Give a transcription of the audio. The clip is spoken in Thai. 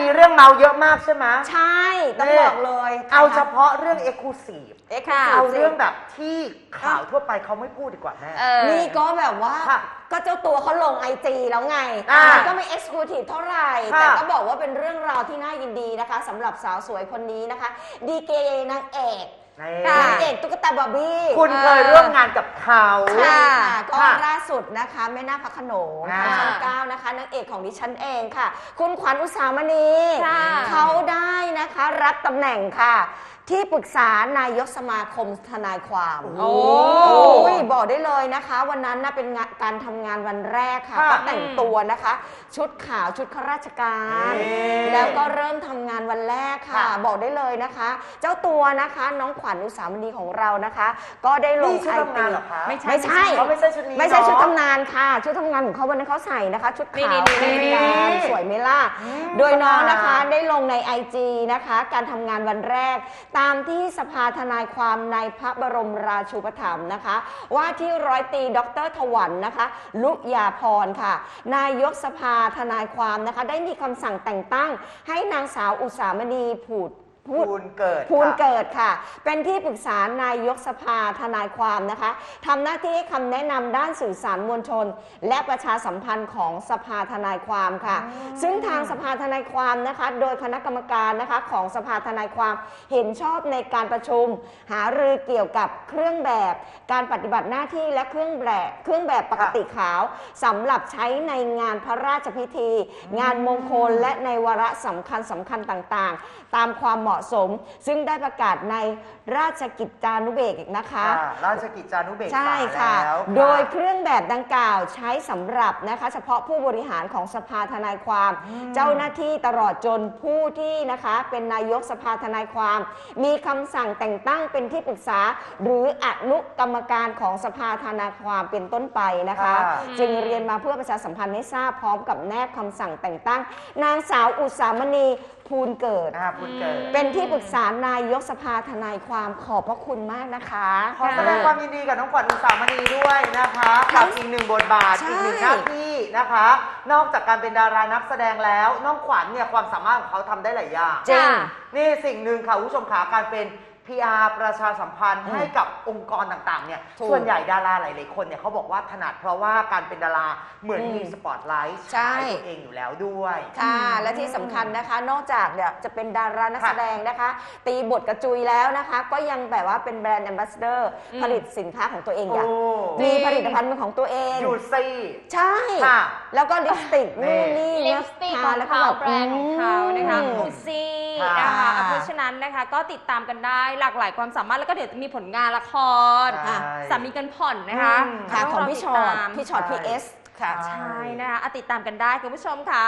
มีเรื่องเมาเยอะมากใช่ไหมใช่ ต้องนี่บอกเลยเอาเฉพาะเรื่องเอ็กซ์คลูซีฟเอ็กซ์ค่ะ เอาเรื่องแบบที่ข่าวทั่วไปเขาไม่พูดดีกว่าแม่ เออ นี่ก็แบบว่า ค่ะก็เจ้าตัวเขาลงไอจีแล้วไงอ่ามันก็ไม่เอ็กซ์คลูทีฟเท่าไหร่ ค่ะแต่ก็บอกว่าเป็นเรื่องราวที่น่ายินดีนะคะสำหรับสาวสวยคนนี้นะคะ ดีเกนางเอกนี่ ค่ะ นางเอกตุ๊กตาบาร์บี้คุณเคยร่วมงานกับเขา ใช่ค่ะก็ค่ะล่าสุดนะคะแม่นาคพระโขนงอ่าทางช่องเก้านะคะนางเอกของดิฉันเองค่ะ คุณขวัญอุสามณีค่ะ เขาได้นะคะ รับตำแหน่งค่ะ ที่ปรึกษานายกสมาคมทนายความโอ้โอ้ยบอกได้เลยนะคะ วันนั้นนะเป็นงานการทำงานวันแรกค่ะค่ะก็แต่งตัวนะคะ ชุดขาวชุดข้าราชการนี่แล้วก็เริ่มทำงานวันแรกค่ะ ค่ะ บอกได้เลยนะคะ เจ้าตัวนะคะน้องขวัญอุสามณีของเรานะคะ ก็ได้ลงนี่ชุดไอทำงานเหรอคะไม่ใช่ ไม่ใช่ เขาไม่ใช่ชุดนี้ไม่ใช่เนอะชุดทำงานค่ะ ชุดทำงานของเขาวันนั้นเขาใส่นะคะ ชุดขาวนี่นี่นี่ข้าราชการนี่สวย ไหมล่ะอืมโดยน้องนะคะค่ะได้ลงใน IG นะคะ การทำงานวันแรก ตามที่สภาทนายความในพระบรมราชูปถัมภ์นะคะ ว่าที่ร้อยตรีดรถวันนะคะ ลุยาพรค่ะ นายกสภาทนายความนะคะ ได้มีคำสั่งแต่งตั้ง ให้นางสาวอุสามณีผูด พูดภูลเกิดภูลค่ะ เกิดค่ะ เป็นที่ปรึกษานายกสภาทนายความนะคะทำหน้าที่ให้คำแนะนำด้านสื่อสารมวลชน และประชาสัมพันธ์ของสภาทนายความค่ะซึ่งทางสภาทนายความนะคะ โดยคณะกรรมการนะคะของสภาทนายความเห็นชอบในการประชุม หารือเกี่ยวกับเครื่องแบบ การปฏิบัติหน้าที่และเครื่องแบบเครื่องแบบปกติขาวสำหรับใช้ในงานพระราชพิธี งานมงคลและในวาระสำคัญสำคัญต่างๆ ตามความเหมาะสม ซึ่งได้ประกาศในราชกิจจานุเบกษ์นะคะค่ะราชกิจจานุเบกษาใช่ค่ะ แล้วะโดยเครื่องแบบดังกล่าวใช้สำหรับนะคะ เฉพาะผู้บริหารของสภาทนายความ เจ้าหน้าที่ตลอดจนผู้ที่นะคะ เป็นนายกสภาทนายความ มีคำสั่งแต่งตั้งเป็นที่ปรึกษา หรืออนุกรรมการของสภาทนายความเป็นต้นไปนะคะค่ะจึงเรียนมาเพื่อประชาสัมพันธ์ให้ทราบพร้อมกับแนบคำสั่งแต่งตั้ง นางสาวอุสามณีภูลเกิดอ่าภูลเกิดเป็นที่ปรึกษานายกสภาทนายความขอบพระคุณมากนะคะขอแสดงความยินดีกับน้องขวัญอุสามณีด้วยนะคะกับอีกหนึ่งบทบาทใช่อีกหนึ่งหน้าที่นะคะ นอกจากการเป็นดารานักแสดงแล้ว น้องขวัญเนี่ยความสามารถของเขาทำได้หลายอย่างจริงนี่สิ่งหนึ่งค่ะคุณผู้ชมขาการเป็น PR ประชาสัมพันธ์ให้กับองค์กรต่างๆเนี่ยถูกส่วนใหญ่ดาราหลายๆคนเนี่ยเขาบอกว่าถนัดเพราะว่าการเป็นดาราเหมือนอืมมีสปอตไลท์ใช่ ฉายตัวเองอยู่แล้วด้วย ค่ะ และที่สำคัญนะคะ นอกจากเนี่ยจะเป็นดารานักค่ะแสดงนะคะ ตีบทกระจุยแล้วนะคะ ก็ยังแบบว่าเป็นแบรนด์แอมบาสเดอร์อืม ผลิตสินค้าของตัวเองอย่างโอ้มีผลิตภัณฑ์เป็นของตัวเองอยู่ซี่ใช่ ค่ะ แล้วก็ลิปสติกนี่ นู่นนี่ลินะปสติกทของแล้วก็เขาแบบแบรนด์ของเขานะคะอืมคูซี่ค่ะนะคะเพราะฉะนั้นนะคะก็ติดตามกันได้หลากหลายความสามารถแล้วก็เดี๋ยวจะมีผลงานละครใช่ สามีกันผ่อนนะคะอืม ค่ะต้ของรพี่ชติอตาตมพี่ชอตพีเอสค่ะใช่ใช่นะคะอะติดตามกันได้คุณผู้ชมค่ะ